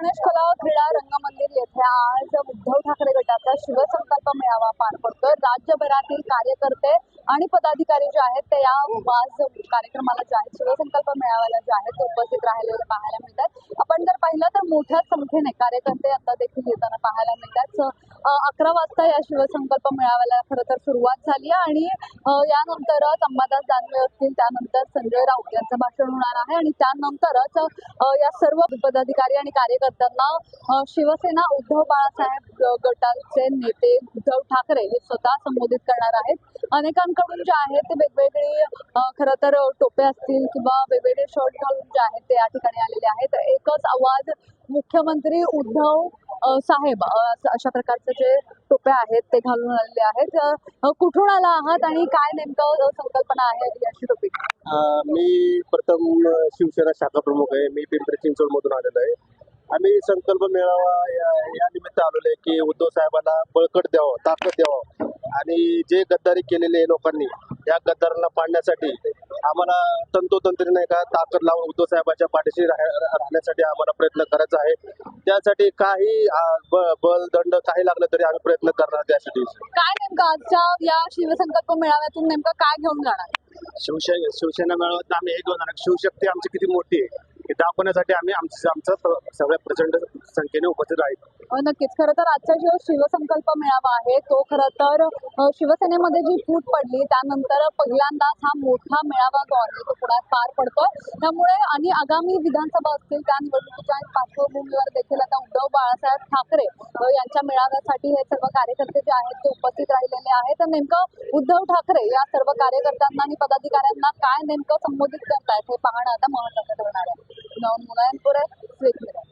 क्रीडा रंगमंदिर येथे आज उद्धव ठाकरे गटाचा शिवसंकल्प मेळावा पार पडतोय. राज्यभरातील कार्यकर्ते आणि पदाधिकारी जे आहेत ते या आज कार्यक्रमाला जे आहेत शिवसंकल्प मेळाव्याला जे आहेत ते उपस्थित राहिलेले पाहायला मिळतात. आपण जर पाहिलं तर मोठ्या संख्येने कार्यकर्ते आता देखील येताना पाहायला मिळतात. अकरा वाजता या शिवसंकल्प मेळाव्याला खरं तर सुरुवात झाली आहे आणि यानंतरच अंबादास दानवे असतील त्यानंतर संजय राऊत यांचं भाषण होणार आहे आणि त्यानंतरच या सर्व पदाधिकारी आणि कार्यकर्त्यांना शिवसेना उद्धव बाळासाहेब ग- गटाचे नेते उद्धव ठाकरे हे स्वतः संबोधित करणार आहेत. अनेकांकडून जे आहे ते वेगवेगळे खरं तर टोपे असतील किंवा वेगवेगळे शर्ट घालून जे आहेत ते या ठिकाणी आलेले आहेत. एकच आवाज मुख्यमंत्री उद्धव साहेब असं- अशा प्रकारचे जे टोप्या आहेत ते घालून आलेले आहेत. कुठून आला आहात आणि काय नेमकं संकल्पना आहे याची टोपी? मी प्रथम शिवसेना शाखा प्रमुख आहे. मी पिंपरी चिंचवड मधून आलेलो आहे. आम्ही संकल्प मेळावा या या निमित्त आलेलो आहे की उद्धव साहेबांना बळकट द्यावं ताकद द्यावं. आणि जे गद्दारी केलेली आहे लोकांनी या गद्दारांना पाडण्यासाठी आम्हाला तंतोतंत्री नाही का ताकद लावून उद्धव साहेबांच्या पाठीशी राह- राहण्यासाठी आम्हाला प्रयत्न करायचा आहे. त्यासाठी काही बल दंड काही लागलं तरी आम्ही प्रयत्न करणार त्यासाठी काय नेमकं आजच्या या शिवसंकल्प मेळाव्यातून नेमकं काय घेऊन जाणार? शिवसे शिवसेना मेळाव्यात आम्ही हे घेऊन जाणार. शिवशक्ती आमची किती मोठी आहे. हे दाखवण्यासाठी आम्ही आमचं आमचं सगळ्या प्रचंड संख्येने उपस्थित आहेत. नक्कीच. खरं तर आजचा जो शिवसंकल्प मेळावा आहे तो खरं तर शिवसेनेमध्ये जी फूट पडली त्यानंतर पहिल्यांदाच हा मोठा मेळावा जो आहे तो पुण्यात पार पडतोय. त्यामुळे आणि आगामी विधानसभा असतील त्या निवडणुकीच्या पार्श्वभूमीवर देखील आता उद्धव बाळासाहेब ठाकरे यांच्या मेळाव्यासाठी हे सर्व कार्यकर्ते जे आहेत ते उपस्थित राहिलेले आहेत. तर नेमकं उद्धव ठाकरे या सर्व कार्यकर्त्यांना आणि पदाधिकाऱ्यांना काय नेमकं संबोधित करतायत हे पाहणं आता महत्वाचं ठरणार आहे. नवं मुलायमपुरे स्वीट